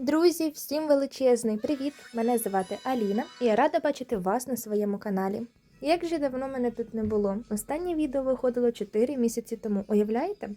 Друзі, всім величезний привіт! Мене звати Аліна і я рада бачити вас на своєму каналі. Як же давно мене тут не було? Останнє відео виходило 4 місяці тому. Уявляєте?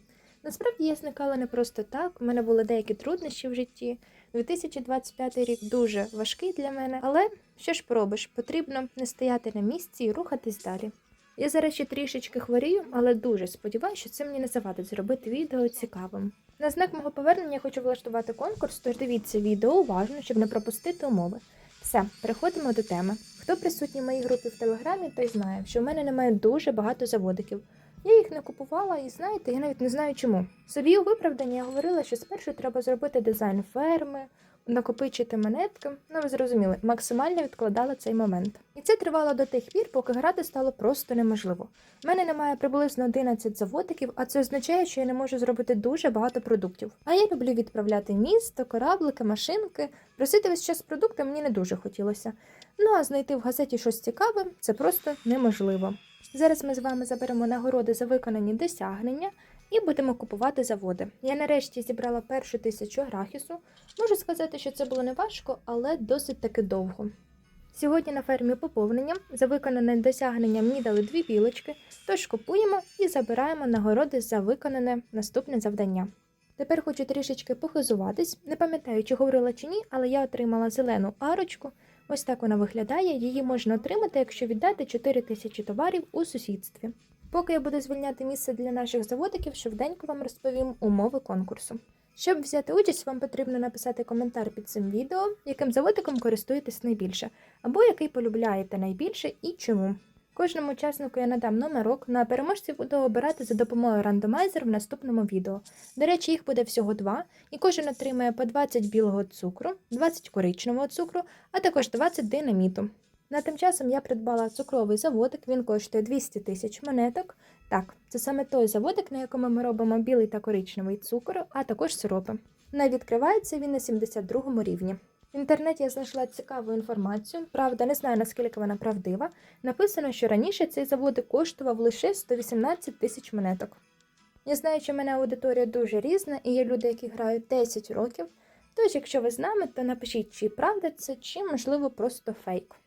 Насправді я зникала не просто так. У мене були деякі труднощі в житті. 2025 рік дуже важкий для мене, але що ж пробиш, потрібно не стояти на місці і рухатись далі. Я зараз ще трішечки хворію, але дуже сподіваюся, що це мені не завадить зробити відео цікавим. На знак мого повернення хочу влаштувати конкурс, тож дивіться відео уважно, щоб не пропустити умови. Все, переходимо до теми. Хто присутній в моїй групі в телеграмі, той знає, що в мене немає дуже багато заводиків. Я їх не купувала, і знаєте, я навіть не знаю чому. Собі у виправданні я говорила, що спершу треба зробити дизайн ферми, накопичити монетки. Ну, ви зрозуміли, максимально відкладала цей момент. І це тривало до тих пір, поки грати стало просто неможливо. У мене немає приблизно 11 заводиків, а це означає, що я не можу зробити дуже багато продуктів. А я люблю відправляти місто, кораблики, машинки. Просити весь час продукти мені не дуже хотілося. Ну а знайти в газеті щось цікаве це просто неможливо. Зараз ми з вами заберемо нагороди за виконані досягнення і будемо купувати заводи. Я нарешті зібрала першу тисячу грахісу. Можу сказати, що це було не важко, але досить таки довго. Сьогодні на фермі поповнення за виконане досягнення мені дали дві білочки, тож купуємо і забираємо нагороди за виконане наступне завдання. Тепер хочу трішечки похизуватись. Не пам'ятаю, чи говорила чи ні, але я отримала зелену арочку. Ось так вона виглядає. Її можна отримати, якщо віддати 4 тисячі товарів у сусідстві. Поки я буду звільняти місце для наших заводиків, швиденько вам розповім умови конкурсу. Щоб взяти участь, вам потрібно написати коментар під цим відео, яким заводиком користуєтесь найбільше, або який полюбляєте найбільше і чому. Кожному учаснику я надам номерок, ну а переможців буду обирати за допомогою рандомайзера в наступному відео. До речі, їх буде всього два, і кожен отримає по 20 білого цукру, 20 коричневого цукру, а також 20 динаміту. На тим часом я придбала цукровий заводик, він коштує 200 тисяч монеток. Так, це саме той заводик, на якому ми робимо білий та коричневий цукор, а також сиропи. Не відкривається він на 72 рівні. В інтернеті я знайшла цікаву інформацію, правда, не знаю наскільки вона правдива. Написано, що раніше цей заводик коштував лише 118 тисяч монеток. Я знаю, що в мене аудиторія дуже різна, і є люди, які грають 10 років. Тож, якщо ви з нами, то напишіть, чи правда це, чи можливо просто фейк.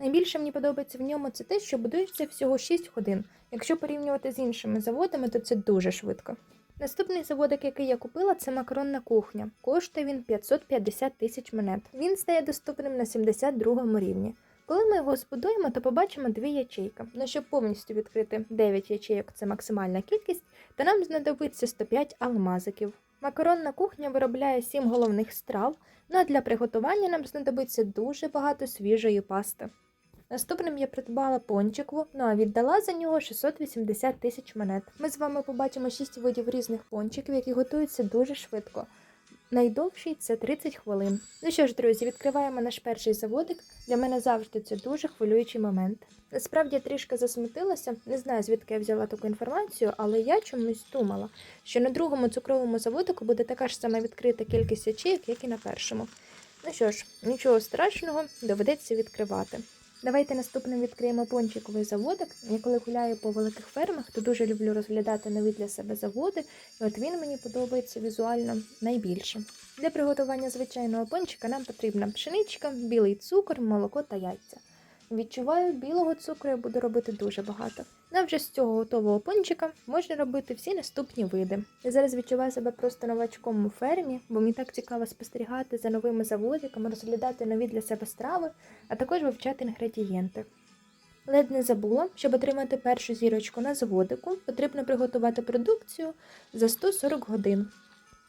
Найбільше мені подобається в ньому це те, що будується всього 6 годин. Якщо порівнювати з іншими заводами, то це дуже швидко. Наступний заводик, який я купила, це макаронна кухня. Коштує він 550 тисяч монет. Він стає доступним на 72 рівні. Коли ми його збудуємо, то побачимо дві ячейки. Ну, щоб повністю відкрити 9 ячейок, це максимальна кількість, то нам знадобиться 105 алмазиків. Макаронна кухня виробляє 7 головних страв, ну а для приготування нам знадобиться дуже багато свіжої пасти. Наступним я придбала пончикву, ну а віддала за нього 680 тисяч монет. Ми з вами побачимо 6 видів різних пончиків, які готуються дуже швидко. Найдовший це 30 хвилин. Ну що ж, друзі, відкриваємо наш перший заводик. Для мене завжди це дуже хвилюючий момент. Насправді я трішки засмутилася, не знаю звідки я взяла таку інформацію, але я чомусь думала, що на другому цукровому заводику буде така ж сама відкрита кількість ячеїв, як і на першому. Ну що ж, нічого страшного, доведеться відкривати. Давайте наступним відкриємо пончиковий заводик. Я коли гуляю по великих фермах, то дуже люблю розглядати нові для себе заводи, і от він мені подобається візуально найбільше. Для приготування звичайного пончика нам потрібна пшеничка, білий цукор, молоко та яйця. Відчуваю, білого цукру я буду робити дуже багато. Ну, вже з цього готового пончика можна робити всі наступні види. Я зараз відчуваю себе просто новачком у фермі, бо мені так цікаво спостерігати за новими заводиками, розглядати нові для себе страви, а також вивчати інгредієнти. Ледь не забула, щоб отримати першу зірочку на заводику, потрібно приготувати продукцію за 140 годин.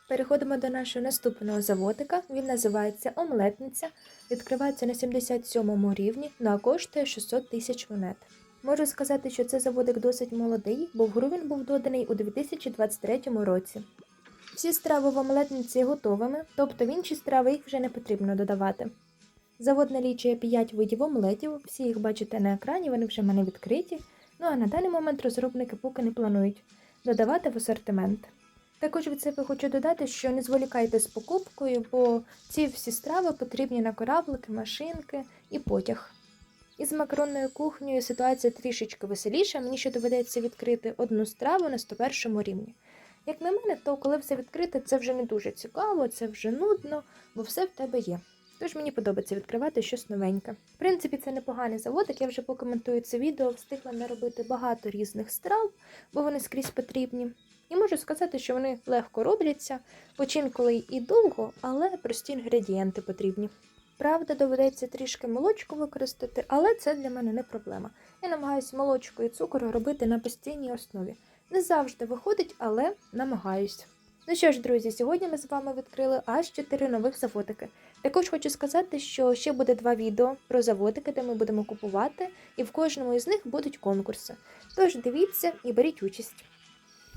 Переходимо до нашого наступного заводика. Він називається омлетниця, відкривається на 77 рівні, ну а коштує 600 тисяч монет. Можу сказати, що це заводик досить молодий, бо в гру він був доданий у 2023 році. Всі страви в омлетниці готовими, тобто в інші страви їх вже не потрібно додавати. Завод налічує 5 видів омлетів, всі їх бачите на екрані, вони вже в мене відкриті. Ну а на даний момент розробники поки не планують додавати в асортимент. Також від себе хочу додати, що не зволікайте з покупкою, бо ці всі страви потрібні на кораблики, машинки і потяг. Із макаронною кухнею ситуація трішечки веселіша, мені ще доведеться відкрити одну страву на 101 рівні. Як на мене, то коли все відкрите, це вже не дуже цікаво, це вже нудно, бо все в тебе є. Тож мені подобається відкривати щось новеньке. В принципі, це непоганий заводик. Я вже покоментую це відео, встигла наробити багато різних страв, бо вони скрізь потрібні. І можу сказати, що вони легко робляться, хоч інколи і довго, але прості інгредієнти потрібні. Правда, доведеться трішки молочку використати, але це для мене не проблема. Я намагаюся молочко і цукор робити на постійній основі. Не завжди виходить, але намагаюсь. Ну що ж, друзі, сьогодні ми з вами відкрили аж 4 нових заводики. Також хочу сказати, що ще буде два відео про заводики, де ми будемо купувати, і в кожному із них будуть конкурси. Тож дивіться і беріть участь.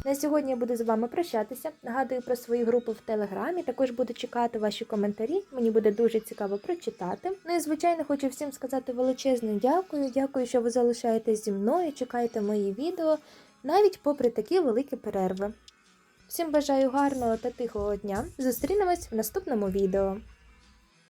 На сьогодні я буду з вами прощатися. Нагадую про свою групу в Телеграмі. Також буду чекати ваші коментарі. Мені буде дуже цікаво прочитати. Ну і звичайно хочу всім сказати величезне дякую. Дякую, що ви залишаєтесь зі мною, чекаєте мої відео, навіть попри такі великі перерви. Всім бажаю гарного та тихого дня. Зустрінемось в наступному відео.